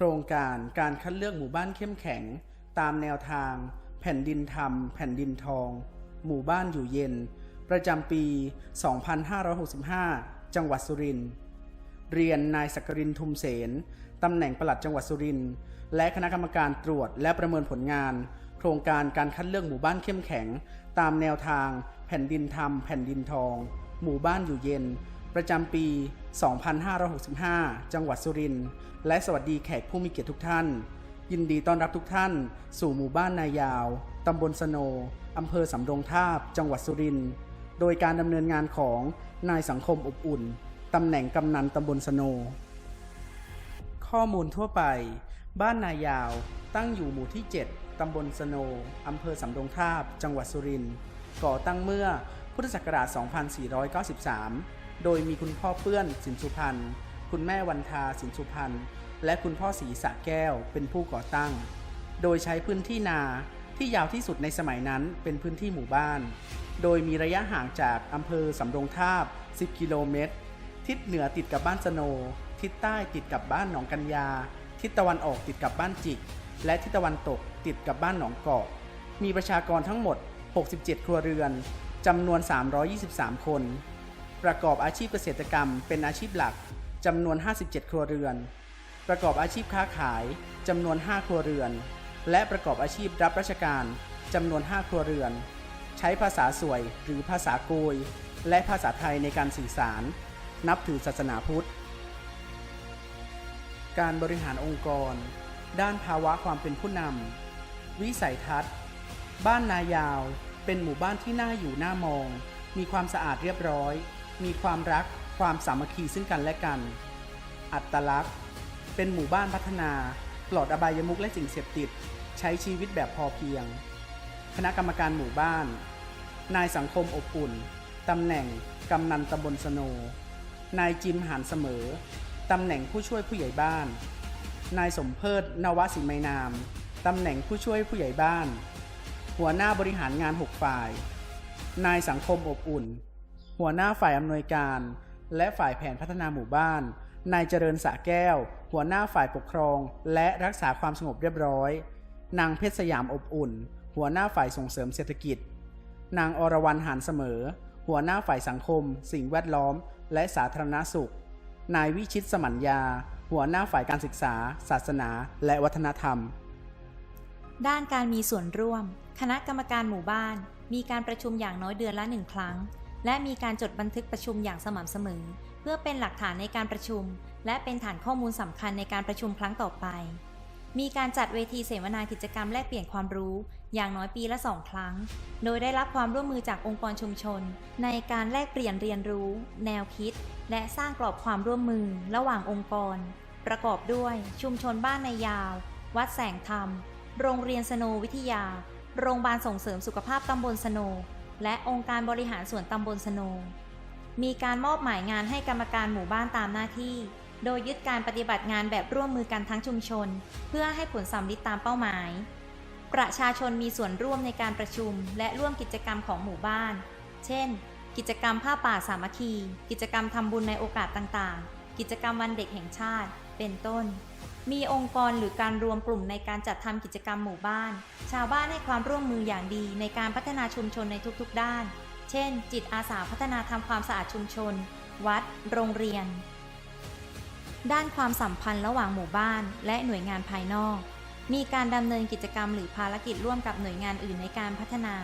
โครงการการคัดเลือกหมู่บ้านเข้มแข็ง ตามแนวทาง แผ่นดินธรรม แผ่นดินทอง หมู่บ้านอยู่เย็น ประจำปี 2565 จังหวัดสุรินทร์เรียนนายสักกรินทุมเสนตำแหน่งปลัดจังหวัดสุรินทร์และคณะกรรมการตรวจและประเมินผลงาน โครงการการคัดเลือกหมู่บ้านเข้มแข็ง ตามแนวทาง แผ่นดินธรรม แผ่นดินทอง หมู่บ้านอยู่เย็น ประจำปี 2565 จังหวัดสุรินทร์ และสวัสดีแขกผู้มีเกียรติทุกท่าน ยินดีต้อนรับทุกท่าน สู่หมู่บ้านนายาว ตำบลสโน อำเภอสำโรงทาบ จังหวัดสุรินทร์ โดยการดำเนินงานของนายสังคมอบอุ่น ตำแหน่งกำนันตำบลสโน ข้อมูลทั่วไป บ้านนายาว ตั้งอยู่หมู่ที่ 7 ตำบลสโน อำเภอสำโรงทาบ จังหวัดสุรินทร์ ก่อตั้งเมื่อพุทธศักราช 2493 โดยมีคุณพ่อเปื้อนสินสุพรรณ คุณแม่วันทาสินสุพรรณ และคุณพ่อศรีสะแก้วเป็นผู้ก่อตั้ง โดยใช้พื้นที่นาที่ยาวที่สุดในสมัยนั้นเป็นพื้นที่หมู่บ้าน โดยมีระยะห่างจากอำเภอสำโรงทาบ 10 กิโลเมตร ทิศเหนือติดกับบ้านสโน ทิศใต้ติดกับบ้านหนองกัญญา ทิศตะวันออกติดกับบ้านจิก และทิศตะวันตกติดกับบ้านหนองเกอกมีประชากรทั้งหมด 67 ครัวเรือน จำนวน 323 คน ประกอบอาชีพเกษตรกรรม เป็นอาชีพหลักจำนวน 57 ครัวเรือน ประกอบอาชีพค้าขายจำนวน 5 ครัวเรือน และประกอบอาชีพรับราชการจำนวน 5 ครัวเรือน ใช้ภาษาสวยหรือภาษาโกย และภาษาไทยในการสื่อสาร นับถือศาสนาพุทธ การบริหารองค์กร ด้านภาวะความเป็นผู้นำวิสัยทัศน์ บ้านนายาว เป็นหมู่บ้านที่น่าอยู่น่ามอง มีความสะอาดเรียบร้อย มีความรักความสามัคคีซึ่งกันและกัน อัตลักษณ์ เป็นหมู่บ้านพัฒนา ปลอดอบายมุขและสิ่งเสพติด ใช้ชีวิตแบบพอเพียง คณะกรรมการหมู่บ้าน นายสังคมอบอุ่น ตำแหน่งกำนันตำบลสโน นายจิมหานเสมอ ตำแหน่งผู้ช่วยผู้ใหญ่บ้าน นายสมเพิศนวศิไมนาม ตำแหน่งผู้ช่วยผู้ใหญ่บ้าน หัวหน้าบริหารงาน 6 ฝ่าย นายสังคมอบอุ่น หัวหน้าฝ่ายอำนวยการ และฝ่ายแผนพัฒนาหมู่บ้าน นายเจริญสะแก้ว หัวหน้าฝ่ายปกครอง และรักษาความสงบเรียบร้อย นางเพชรสยามอบอุ่น หัวหน้าฝ่ายส่งเสริมเศรษฐกิจ นางอรวรรณหานเสมอ หัวหน้าฝ่ายสังคม สิ่งแวดล้อม และสาธารณสุข นายวิชิตสมัญญา หัวหน้าฝ่ายการศึกษา ศาสนา และวัฒนธรรม ด้านการมีส่วนร่วม คณะกรรมการหมู่บ้านมีการประชุมอย่างน้อยเดือนละหนึ่งครั้ง และมีการจดบันทึกประชุมอย่างสม่ำเสมอ เพื่อเป็นหลักฐานในการประชุม และเป็นฐานข้อมูลสำคัญในการประชุมครั้งต่อไป มีการจัดเวทีเสวนากิจกรรมแลกเปลี่ยนความรู้ อย่างน้อยปีละสองครั้ง โดยได้รับความร่วมมือจากองค์กรชุมชน ในการแลกเปลี่ยนเรียนรู้ แนวคิด และสร้างกรอบความร่วมมือ ระหว่างองค์กร ประกอบด้วย ชุมชนบ้านในยาว วัดแสงธรรม โรงเรียนสโนวิทยา โรงพยาบาลส่งเสริมสุขภาพตำบลสโน และองค์การบริหารส่วนตำบลสโนมีการมอบหมายงานให้กรรมการหมู่บ้านตามหน้าที่ โดยยึดการปฏิบัติงานแบบร่วมมือกันทั้งชุมชน เพื่อให้ผลสำลิดตามเป้าหมาย ประชาชนมีส่วนร่วมในการประชุม และร่วมกิจกรรมของหมู่บ้าน เช่น กิจกรรมผ้าป่าสามัคคี กิจกรรมทำบุญในโอกาสต่างๆ กิจกรรมวันเด็กแห่งชาติ เป็นต้น มีองค์กรหรือการรวมกลุ่มในการจัดทำกิจกรรมหมู่บ้าน ชาวบ้านให้ความร่วมมืออย่างดีในการพัฒนาชุมชนในทุกๆ ด้าน เช่น จิตอาสาพัฒนาทำความสะอาดชุมชน วัด โรงเรียน ด้านความสัมพันธ์ระหว่างหมู่บ้านและหน่วยงานภายนอก มีการดำเนินกิจกรรมหรือภารกิจร่วมกับหน่วยงานอื่นในการพัฒนา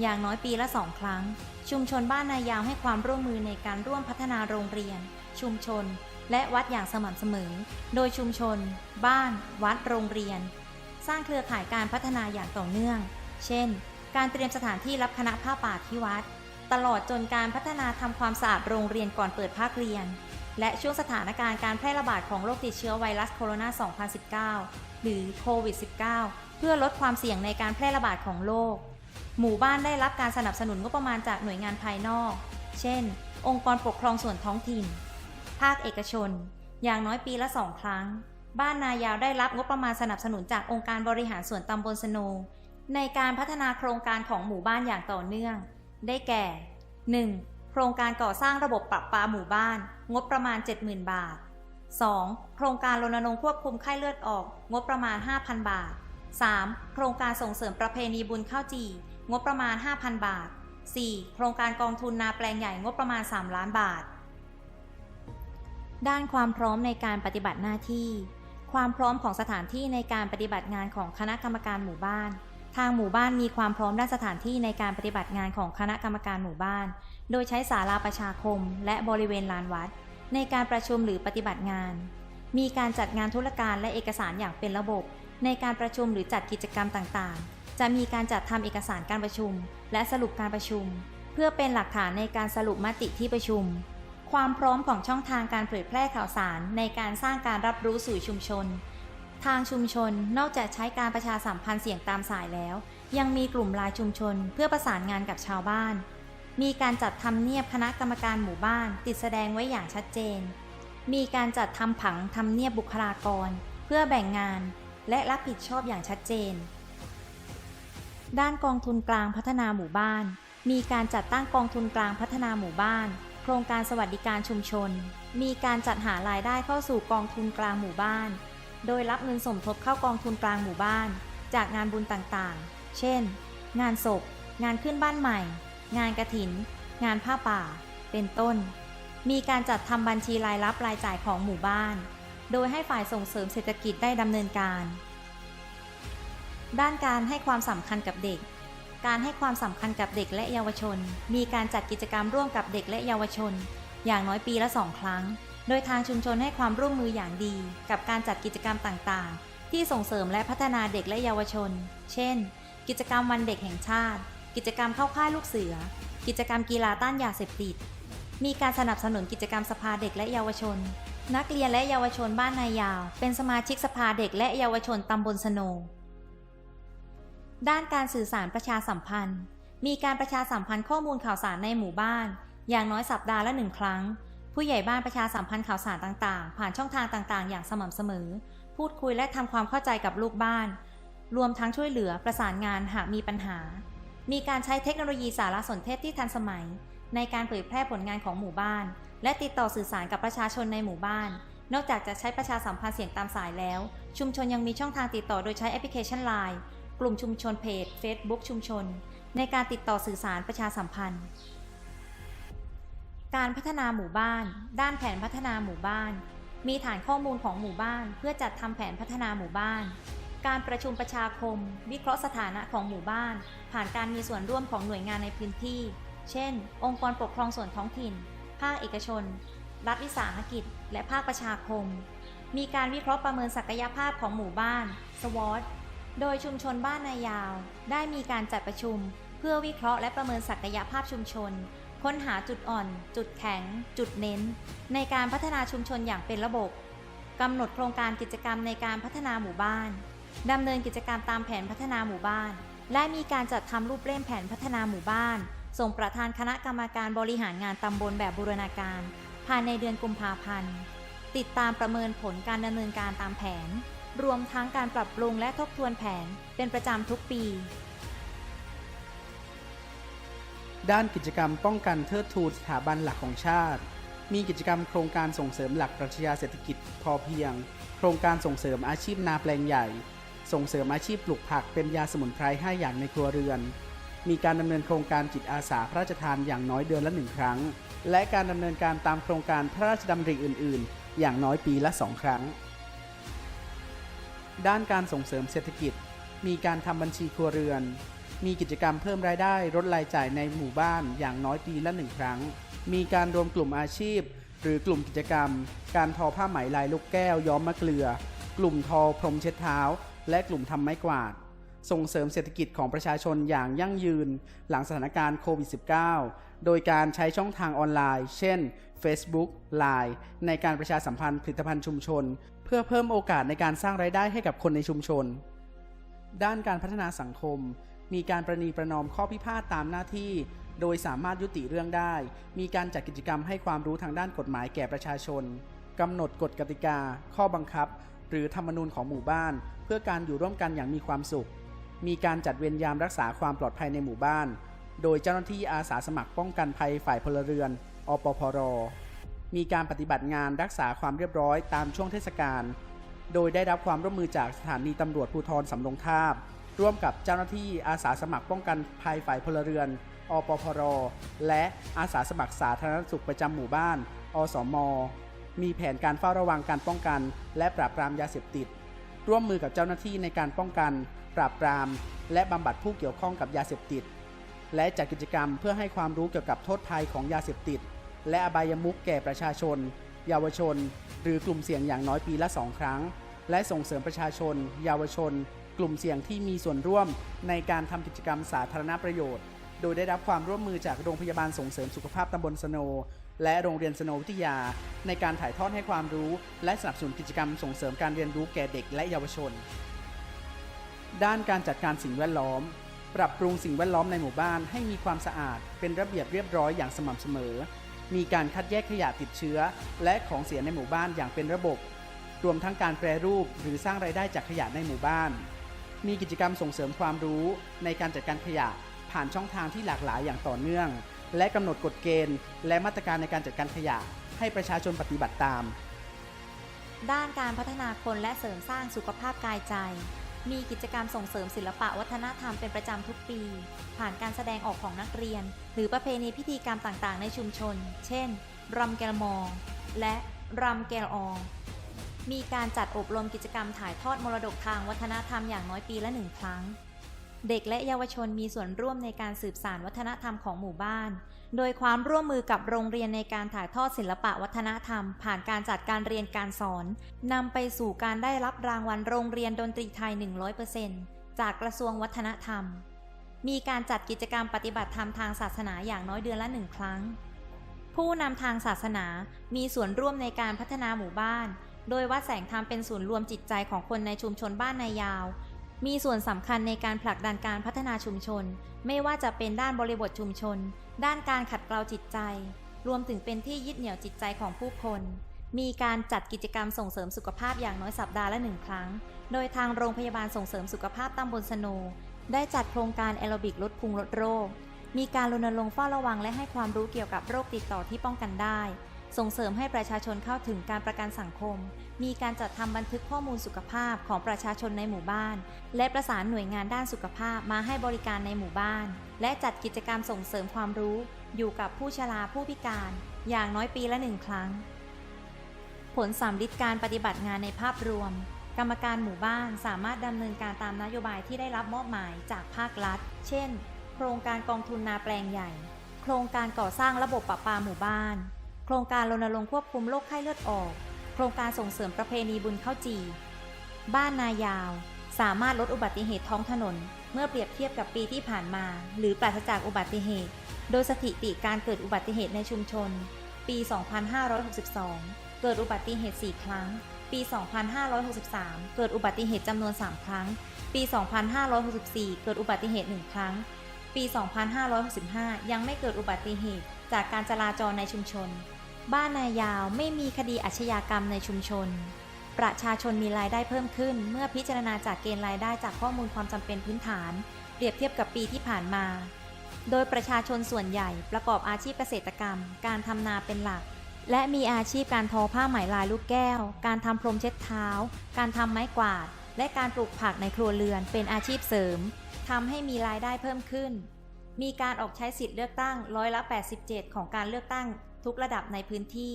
อย่างน้อยปีละสองครั้ง ชุมชนบ้านนายาวให้ความร่วมมือในการร่วมพัฒนาโรงเรียน ชุมชน และวัดอย่างสม่ำเสมอ โดยชุมชน บ้าน วัด โรงเรียน สร้างเครือข่ายการพัฒนาอย่างต่อเนื่อง เช่น การเตรียมสถานที่รับคณะผ้าป่าที่วัด ตลอดจนการพัฒนาทำความสะอาดโรงเรียนก่อนเปิดภาคเรียน และช่วงสถานการณ์การแพร่ระบาดของโรคติดเชื้อไวรัสโคโรนา 2019 หรือโควิด -19 เพื่อลดความเสี่ยงในการแพร่ระบาดของโรค หมู่บ้านได้รับการสนับสนุนงบประมาณจากหน่วยงานภายนอก เช่น องค์กรปกครองส่วนท้องถิ่น ภาคเอกชน อย่างน้อยปีละสองครั้ง บ้านนายาวได้รับงบประมาณสนับสนุนจากองค์การบริหารส่วนตำบลสโน ในการพัฒนาโครงการของหมู่บ้านอย่างต่อเนื่อง ได้แก่ 1. โครงการก่อสร้างระบบปรับปาหมู่บ้าน งบประมาณ 70,000 บาท 2. โครงการรณรงค์ควบคุมไข้เลือดออก งบประมาณ 5,000 บาท 3. โครงการส่งเสริมประเพณีบุญข้าวจี งบประมาณ 5,000 บาท 4. โครงการกองทุนนาแปลงใหญ่งบประมาณ 3 ล้านบาท ด้านความพร้อมในการปฏิบัติหน้าที่ ความพร้อมของสถานที่ในการปฏิบัติงานของคณะกรรมการหมู่บ้าน ทางหมู่บ้านมีความพร้อมด้านสถานที่ในการปฏิบัติงานของคณะกรรมการหมู่บ้าน โดยใช้ศาลาประชาคม และบริเวณลานวัด ในการประชุมหรือปฏิบัติงาน มีการจัดงานธุรการและเอกสารอย่างเป็นระบบ ในการประชุมหรือจัดกิจกรรมต่างๆ จะมีการจัดทำเอกสารการประชุม และสรุปการประชุม เพื่อเป็นหลักฐานในการสรุปมติที่ประชุม ความพร้อมของช่องทางการเผยแพร่ข่าวสารในการสร้างการรับรู้สู่ชุมชน ทางชุมชนนอกจากใช้การประชาสัมพันธ์เสียงตามสายแล้ว ยังมีกลุ่มลายชุมชนเพื่อประสานงานกับชาวบ้าน มีการจัดทำเนียบคณะกรรมการหมู่บ้านติดแสดงไว้อย่างชัดเจน มีการจัดทำผังทำเนียบบุคลากร เพื่อแบ่งงาน และรับผิดชอบอย่างชัดเจน ด้านกองทุนกลางพัฒนาหมู่บ้าน มีการจัดตั้งกองทุนกลางพัฒนาหมู่บ้าน โครงการสวัสดิการชุมชน มีการจัดหารายได้เข้าสู่กองทุนกลางหมู่บ้าน โดยรับเงินสมทบเข้ากองทุนกลางหมู่บ้าน จากงานบุญต่างๆ เช่น งานศพ งานขึ้นบ้านใหม่ งานกระถิน งานผ้าป่า เป็นต้น มีการจัดทำบัญชีรายรับรายจ่ายของหมู่บ้าน โดยให้ฝ่ายส่งเสริมเศรษฐกิจได้ดำเนินการ ด้านการให้ความสำคัญกับเด็ก การให้ความสำคัญกับเด็กและเยาวชน มีการจัดกิจกรรมร่วมกับเด็กและเยาวชน อย่างน้อยปีละสองครั้ง โดยทางชุมชนให้ความร่วมมืออย่างดี กับการจัดกิจกรรมต่างๆ ที่ส่งเสริมและพัฒนาเด็กและเยาวชน เช่น กิจกรรมวันเด็กแห่งชาติ กิจกรรมเข้าค่ายลูกเสือ กิจกรรมกีฬาต้านยาเสพติด มีการสนับสนุนกิจกรรมสภาเด็กและเยาวชน นักเรียนและเยาวชนบ้านนายาว เป็นสมาชิกสภาเด็กและเยาวชนตำบลสโน ด้านการสื่อสารประชาสัมพันธ์ มีการประชาสัมพันธ์ข้อมูลข่าวสารในหมู่บ้าน อย่างน้อยสัปดาห์ละหนึ่งครั้ง ผู้ใหญ่บ้านประชาสัมพันธ์ข่าวสารต่างๆ ผ่านช่องทางต่างๆ อย่างสม่ำเสมอ พูดคุยและทำความเข้าใจกับลูกบ้าน รวมทั้งช่วยเหลือประสานงานหากมีปัญหา มีการใช้เทคโนโลยีสารสนเทศที่ทันสมัย ในการเผยแพร่ผลงานของหมู่บ้าน และติดต่อสื่อสารกับประชาชนในหมู่บ้าน นอกจากจะใช้ประชาสัมพันธ์เสียงตามสายแล้ว ชุมชนยังมีช่องทางติดต่อโดยใช้แอปพลิเคชัน Line กลุ่มชุมชนเพจ Facebook ชุมชน ในการติดต่อสื่อสารประชาสัมพันธ์ การพัฒนาหมู่บ้าน ด้านแผนพัฒนาหมู่บ้าน มีฐานข้อมูลของหมู่บ้าน เพื่อจัดทำแผนพัฒนาหมู่บ้าน การประชุมประชาคม วิเคราะห์สถานะของหมู่บ้าน ผ่านการมีส่วนร่วมของหน่วยงานในพื้นที่ เช่น องค์กรปกครองส่วนท้องถิ่น ภาคเอกชน รัฐวิสาหกิจ และภาคประชาคม มีการวิเคราะห์ประเมินศักยภาพของหมู่บ้าน SWOT โดยชุมชนบ้านนายาว ได้มีการจัดประชุม เพื่อวิเคราะห์และประเมินศักยภาพชุมชน ค้นหาจุดอ่อน จุดแข็ง จุดเน้น ในการพัฒนาชุมชนอย่างเป็นระบบกำหนดโครงการกิจกรรมในการพัฒนาหมู่บ้านดำเนินกิจกรรมตามแผนพัฒนาหมู่บ้าน และมีการจัดทำรูปเล่มแผนพัฒนาหมู่บ้าน ส่งประธานคณะกรรมการบริหารงานตำบลแบบบูรณาการ ภายในเดือนกุมภาพันธ์ ติดตามประเมินผลการดำเนินการตามแผน รวมทั้งการปรับปรุงและทบทวนแผนเป็นประจำทุกปี ด้านกิจกรรมป้องกันเทิดทูนสถาบันหลักของชาติ มีกิจกรรมโครงการส่งเสริมหลักปรัชญาเศรษฐกิจพอเพียง โครงการส่งเสริมอาชีพนาแปลงใหญ่ ส่งเสริมอาชีพปลูกผักเป็นยาสมุนไพรให้อย่างในครัวเรือน มีการดำเนินโครงการจิตอาสาพระราชทานอย่างน้อยเดือนละหนึ่งครั้ง และการดำเนินการตามโครงการพระราชดำริอื่น ๆ อย่างน้อยปีละสองครั้ง ด้านการส่งเสริมเศรษฐกิจ มีการทำบัญชีครัวเรือน มีกิจกรรมเพิ่มรายได้ลดรายจ่ายในหมู่บ้านอย่างน้อยปีละหนึ่งครั้ง มีการรวมกลุ่มอาชีพ หรือกลุ่มกิจกรรม การทอผ้าไหมลายลูกแก้วย้อมมะเกลือ กลุ่มทอพรมเช็ดเท้า และกลุ่มทำไม้กวาด ส่งเสริมเศรษฐกิจของประชาชนอย่างยั่งยืน หลังสถานการณ์โควิด -19 โดยการใช้ช่องทางออนไลน์ เช่น Facebook Line ในการประชาสัมพันธ์ผลิตภัณฑ์ชุมชน เพื่อเพิ่มโอกาสในการสร้างรายได้ให้กับคนในชุมชน ด้านการพัฒนาสังคม มีการประนีประนอมข้อพิพาทตามหน้าที่ โดยสามารถยุติเรื่องได้ มีการจัดกิจกรรมให้ความรู้ทางด้านกฎหมายแก่ประชาชนกำหนดกฎกติกา ข้อบังคับ หรือธรรมนูญของหมู่บ้าน เพื่อการอยู่ร่วมกันอย่างมีความสุข มีการจัดเวรยามรักษาความปลอดภัยในหมู่บ้าน โดยเจ้าหน้าที่อาสาสมัครป้องกันภัยฝ่ายพลเรือน อปพร มีการปฏิบัติงานรักษาความเรียบร้อยตามช่วงเทศกาล โดยได้รับความร่วมมือจากสถานีตำรวจภูธรสำโรงทาบ ร่วมกับเจ้าหน้าที่อาสาสมัครป้องกันภัยฝ่ายพลเรือน อปพร และอาสาสมัครสาธารณสุขประจำหมู่บ้าน อสม มีแผนการเฝ้าระวังการป้องกัน และปราบปรามยาเสพติด ร่วมมือกับเจ้าหน้าที่ในการป้องกัน ปราบปราม และบำบัดผู้เกี่ยวข้องกับยาเสพติด และจัดกิจกรรมเพื่อให้ความรู้เกี่ยวกับโทษภัยของยาเสพติด และอบายมุขแก่ประชาชน เยาวชน หรือกลุ่มเสี่ยงอย่างน้อยปีละสองครั้ง และส่งเสริมประชาชน เยาวชน กลุ่มเสี่ยงที่มีส่วนร่วม ในการทำกิจกรรมสาธารณประโยชน์ โดยได้รับความร่วมมือจากโรงพยาบาลส่งเสริมสุขภาพตำบลสโนและโรงเรียนสโนวิทยา ในการถ่ายทอดให้ความรู้ และสนับสนุนกิจกรรมส่งเสริมการเรียนรู้แก่เด็กและเยาวชน ด้านการจัดการสิ่งแวดล้อม ปรับปรุงสิ่งแวดล้อมในหมู่บ้านให้มีความสะอาด เป็นระเบียบเรียบร้อยอย่างสม่ำเสมอ มีการคัดแยกขยะติดเชื้อ และของเสียในหมู่บ้านอย่างเป็นระบบ รวมทั้งการแปรรูปหรือสร้างรายได้จากขยะในหมู่บ้าน มีกิจกรรมส่งเสริมความรู้ในการจัดการขยะผ่านช่องทางที่หลากหลายอย่างต่อเนื่อง และกำหนดกฎเกณฑ์ และมาตรการในการจัดการขยะ ให้ประชาชนปฏิบัติตาม ด้านการพัฒนาคนและเสริมสร้างสุขภาพกายใจ มีกิจกรรมส่งเสริมศิลปะวัฒนธรรมเป็นประจำทุกปี ผ่านการแสดงออกของนักเรียน หรือประเพณีพิธีกรรมต่างๆ ในชุมชน เช่นรำแกลมองและรำแกลอองมีการจัดอบรมกิจกรรมถ่ายทอดมรดกทางวัฒนธรรมอย่างน้อยปีละหนึ่งครั้ง เด็กและเยาวชนมีส่วนร่วมในการสืบสานวัฒนธรรมของหมู่บ้าน โดยความร่วมมือกับโรงเรียนในการถ่ายทอดศิลปะวัฒนธรรม ผ่านการจัดการเรียนการสอนนำไปสู่การได้รับรางวัลโรงเรียนดนตรีไทย 100%จากกระทรวงวัฒนธรรม มีการจัดกิจกรรมปฏิบัติธรรมทางศาสนาอย่างน้อยเดือนละหนึ่งครั้ง ผู้นำทางศาสนามีส่วนร่วมในการพัฒนาหมู่บ้าน โดยวัดแสงธรรมเป็นศูนย์รวมจิตใจของคนในชุมชนบ้านนายาว มีส่วนสำคัญในการผลักดันการพัฒนาชุมชน ไม่ว่าจะเป็นด้านบริบทชุมชน ด้านการขัดเกลาจิตใจ รวมถึงเป็นที่ยึดเหนี่ยวจิตใจของผู้คน มีการจัดกิจกรรมส่งเสริมสุขภาพอย่างน้อยสัปดาห์ละหนึ่งครั้ง โดยทางโรงพยาบาลส่งเสริมสุขภาพตำบลสโนได้จัดโครงการแอโรบิกลดพุงลดโรค มีการรณรงค์เฝ้าระวังและให้ความรู้เกี่ยวกับโรคติดต่อที่ป้องกันได้ ส่งเสริมให้ประชาชนเข้าถึงการประกันสังคม มีการจัดทำบันทึกข้อมูลสุขภาพของประชาชนในหมู่บ้าน และประสานหน่วยงานด้านสุขภาพมาให้บริการในหมู่บ้าน และจัดกิจกรรมส่งเสริมความรู้ อยู่กับผู้ชราผู้พิการ อย่างน้อยปีละหนึ่งครั้ง ผลสำลิดการปฏิบัติงานในภาพรวม กรรมการหมู่บ้านสามารถดำเนินการตามนโยบายที่ได้รับมอบหมายจากภาครัฐ เช่น โครงการกองทุนนาแปลงใหญ่ โครงการก่อสร้างระบบประปาหมู่บ้าน โครงการรณรงค์ควบคุมโรคไข้เลือดออก โครงการส่งเสริมประเพณีบุญข้าวจี บ้านนายาว สามารถลดอุบัติเหตุท้องถนน เมื่อเปรียบเทียบกับปีที่ผ่านมา หรือปราศจากอุบัติเหตุ โดยสถิติการเกิดอุบัติเหตุในชุมชน ปี 2562 เกิดอุบัติเหตุ 4 ครั้ง ปี 2563 เกิดอุบัติเหตุจำนวน 3 ครั้ง ปี 2564 เกิดอุบัติเหตุ 1 ครั้ง ปี 2565 ยังไม่เกิดอุบัติเหตุจากการจราจรในชุมชน บ้านนายาวไม่มีคดีอาชญากรรมในชุมชน ประชาชนมีรายได้เพิ่มขึ้น เมื่อพิจารณาจากเกณฑ์รายได้จากข้อมูลความจำเป็นพื้นฐาน เปรียบเทียบกับปีที่ผ่านมา โดยประชาชนส่วนใหญ่ประกอบอาชีพเกษตรกรรม การทำนาเป็นหลัก และมีอาชีพการทอผ้าไหมลายลูกแก้ว การทำพรมเช็ดเท้า การทำไม้กวาด และการปลูกผักในครัวเรือนเป็นอาชีพเสริมทำให้มีรายได้เพิ่มขึ้น มีการออกใช้สิทธิ์เลือกตั้งร้อยละ 87 ของการเลือกตั้ง ทุกระดับในพื้นที่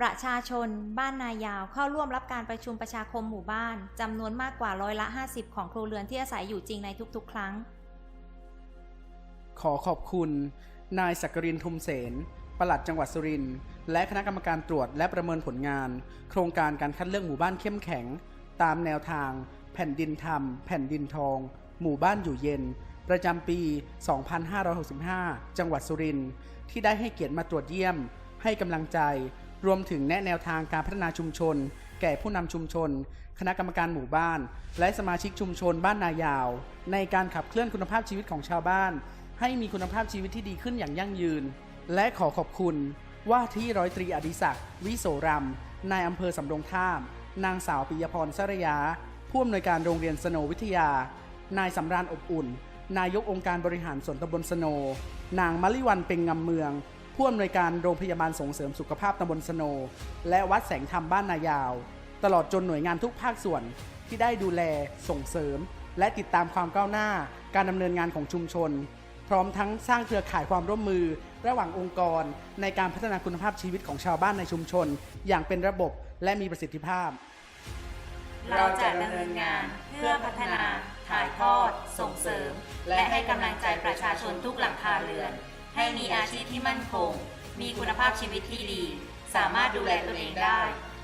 ประชาชน บ้านนายาวเข้าร่วมรับการประชุมประชาคมหมู่บ้านจำนวนมากกว่าร้อยละ 50 ของครัวเรือนที่อาศัยอยู่จริงในทุกๆ ครั้ง ขอขอบคุณ นายสักกรินทุมเสนปลัดจังหวัดสุรินทร์และคณะกรรมการตรวจและประเมินผลงาน โครงการการคัดเลือกหมู่บ้านเข้มแข็ง ตามแนวทาง แผ่นดินธรรม แผ่นดินทอง หมู่บ้านอยู่เย็น ประจำปี 2565 จังหวัดสุรินทร์ที่ได้ให้เกียรติมาตรวจเยี่ยม ให้กำลังใจ รวมถึงแนะแนวทางการพัฒนาชุมชน แก่ผู้นำชุมชน คณะกรรมการหมู่บ้าน และสมาชิกชุมชนบ้านนายาว ในการขับเคลื่อนคุณภาพชีวิตของชาวบ้าน ให้มีคุณภาพชีวิตที่ดีขึ้นอย่างยั่งยืน และขอขอบคุณว่าที่ร้อยตรีอดิศักดิ์วิโสรำนายอำเภอสำโรงท่าม นางสาวปิยพรสรยา ผู้อำนวยการโรงเรียนสโนวิทยา นายสำราญอบอุ่น นายกองค์การบริหารส่วนตำบลสโน นางมะลิวันเป็งงำเมือง ผู้อำนวยการโรงพยาบาลส่งเสริมสุขภาพตำบลสโน และวัดแสงธรรมบ้านนายาว ตลอดจนหน่วยงานทุกภาคส่วนที่ได้ดูแลส่งเสริม และติดตามความก้าวหน้า การดำเนินงานของชุมชน พร้อมทั้งสร้างเครือข่ายความร่วมมือ ระหว่างองค์กร ในการพัฒนาคุณภาพชีวิตของชาวบ้านในชุมชน อย่างเป็นระบบและมีประสิทธิภาพ เราจะดำเนินงานเพื่อพัฒนา ถ่ายทอด ส่งเสริม และให้กำลังใจประชาชนทุกหลังคาเรือน ให้มีอาชีพที่มั่นคง มีคุณภาพชีวิตที่ดี สามารถดูแลตนเองได้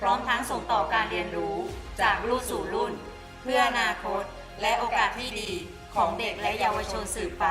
พร้อมทั้งส่งต่อการเรียนรู้จากรุ่นสู่รุ่น เพื่ออนาคต และโอกาสที่ดีของเด็กและเยาวชนสืบไป